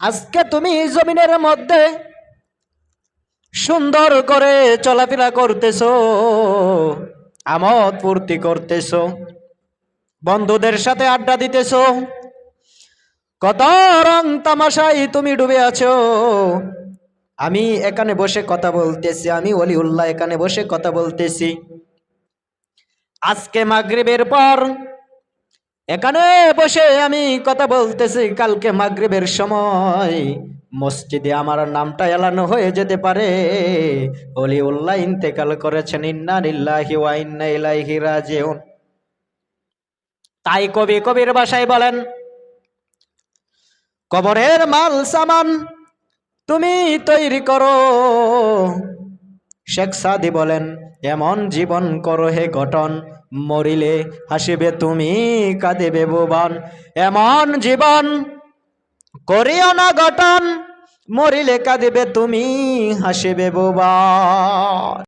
আজকে তুমি জমিনের মধ্যে সুন্দর করে চলাফেরা করতেছো, আমোদ ফুর্তি করতেছো, বন্ধুদের সাথে আড্ডা দিতেছো, কত রং তামাশাই তুমি ডুবে আছো। আমি এখানে বসে কথা বলতেছি, আমি অলিউল্লাহ এখানে বসে কথা বলতেছি। আজকে মাগরিবের পর এখানে বসে আমি কথা বলতেছি, কালকে মাগরিবের সময়। মসজিদে আমার নামটা এলানো হয়ে যেতে পারে। অলিউল্লাহ ইন্তেকাল করেছেন, ইন্না লিল্লাহি ওয়া ইলাইহি রাজিউন। তাই কবি কবির ভাষায় বলেন, কবরের মাল সামান তুমি তৈরি করো। শেখ সাদি বলেন, এমন জীবন করো হে গঠন, মরিলে হাসিবে তুমি, কাঁদিবে ভুবন এমন জীবন করিও না গঠন, মরিলে কাঁদিবে তুমি, হাসিবে ভুবন